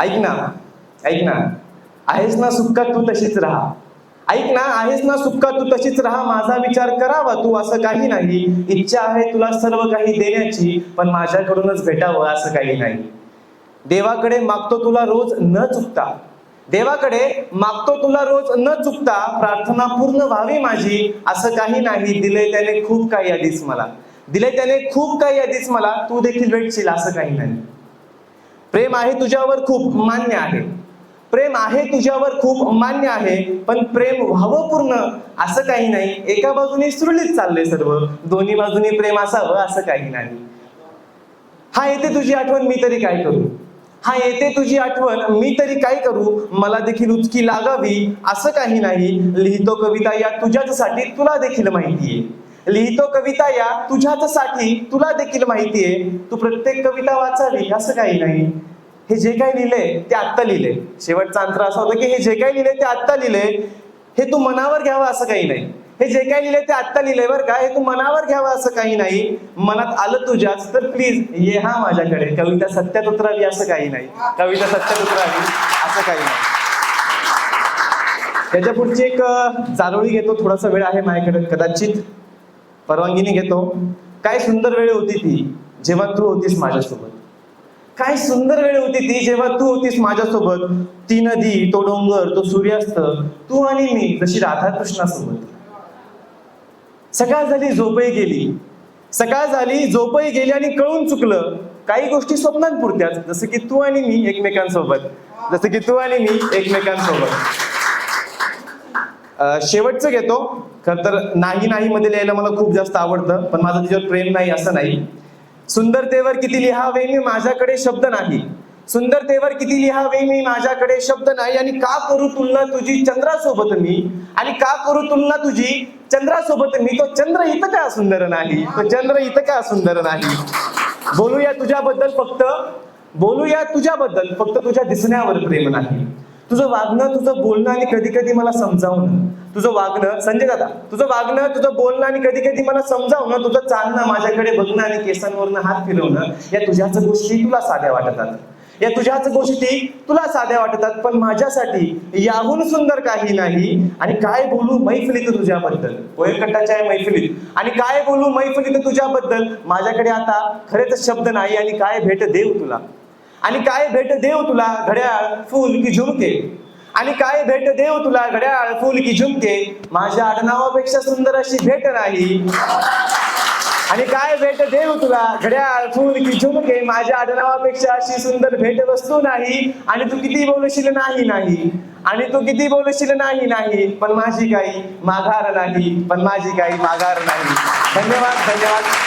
ऐक ना ऐक ना. आहेस ना सुक्का तू तशीच राहा. ऐक ना आहेस ना सुक्का तू तशीच राहा. माझा विचार करावा तू असं काही नाही. इच्छा आहे तुला सर्व काही देण्याची पण माझ्याकडूनच भेटावं असं काही नाही. देवाकडे मागतो तुला रोज न चुकता. देवाकडे मागतो तुला रोज न चुकता प्रार्थना पूर्ण व्हावी माझी असं काही नाही. दिले त्याने खूप काही आधीच मला. दिले त्याने खूप काही आधीच मला. तू देखील भेटशील असं काही नाही. प्रेम आहे तुझ्यावर खूप मान्य आहे. प्रेम आहे तुझ्यावर खूप मान्य आहे पण प्रेम व्हावं पूर्ण असं काही नाही. एका बाजूने सुरळीत चाललंय सर्व दोन्ही बाजूने प्रेम असावं असं काही नाही. हा येते तुझी आठवण मी तरी काय करू? हा येते तुझी आठवण मी तरी काय करू? मला देखील उचकी लागावी असं काही नाही. लिहितो कविता या तुझ्याच साठी तुला देखील माहितीये लिहितो कविता या तुझ्याचसाठी तुला देखील माहितीये तू प्रत्येक कविता वाचावी असं काही नाही. हे जे काही लिहिलंय ते आत्ता लिहिलंय शेवटचा अंतर असा होता की हे जे काही लिहिलंय ते आत्ता लिहिलंय हे तू मनावर घ्यावं असं काही नाही. हे जे काही लिहिलंय ते आत्ता लिहिलंय बरं का. हे तू मनावर घ्यावं असं काही नाही. मनात आलं तुझ्याच तर प्लीज ये हा माझ्याकडे. कविता सत्यात उतरावी असं काही नाही. कविता सत्यात उतरावी असं काही नाही. त्याच्या पुढची एक अं, घेतो. थोडासा वेळ आहे माझ्याकडे. कदाचित परवानगीने घेतो. काय सुंदर वेळ होती ती जेव्हा तू होतीस माझ्यासोबत. काय सुंदर वेळ होती ती जेव्हा तू होतीस माझ्यासोबत. ती नदी तो डोंगर तो सूर्यास्त तू आणि मी जशी राधाकृष्णासोबत. सकाळ झाली झोपही गेली. सकाळ झाली झोपही गेली आणि कळून चुकलं. काही गोष्टी स्वप्नांपुरत्याच जसं की तू आणि मी एकमेकांसोबत. जसं की तू आणि मी एकमेकांसोबत. शेवटचं घेतो. खर तर नाही नाही मध्ये लिहायला मला खूप जास्त आवडतं पण माझं तिच्यावर प्रेम नाही असं नाही. सुंदरतेवर किती लिहावे मी माझ्याकडे शब्द नाही. सुंदरतेवर किती लिहावे मी माझ्याकडे शब्द नाही. आणि का करू तुलना तुझी चंद्रासोबत मी? आणि का करू तुलना तुझी चंद्रासोबत मी? तो चंद्र इथं का सुंदर नाही? तो चंद्र इथं का सुंदर नाही? बोलूया तुझ्याबद्दल फक्त बोलूया तुझ्याबद्दल फक्त तुझ्या दिसण्यावर प्रेम नाही. तुझं वागणं तुझं बोलणं आणि कधी कधी मला समजावणं. तुझं वागणं संजय दादा तुझं वागणं तुझं बोलणं आणि कधी कधी मला समजावणं तुझं चालणं माझ्याकडे बघणं आणि केसांवरनं हात फिरवणं या तुझ्याच गोष्टी तुला साध्या वाटतात. या तुझ्याच गोष्टी तुला साध्या वाटतात पण माझ्यासाठी याहून सुंदर काही नाही. आणि काय बोलू मैफिलीत तुझ्याबद्दल? कोयकट्टाच्या मैफिलीत. आणि काय बोलू मैफिलीत तुझ्याबद्दल? माझ्याकडे आता खरेच शब्द नाही आणि काय भेट देऊ तुला? आणि काय भेट देव तुला घड्याळ फूल की झुमके? आणि काय भेट देव तुला घड्याळ फूल की झुमके? माझ्या आडनावापेक्षा सुंदर अशी भेट नाही आणि काय भेट देव तुला घड्याळ फूल की झुमके? माझ्या आडनावापेक्षा अशी सुंदर भेट वस्तू नाही. आणि तू किती बोलशील नाही नाही. आणि तू किती बोलशील नाही नाही. पण माझी काही माघार नाही पण माझी काही माघार नाही. धन्यवाद धन्यवाद.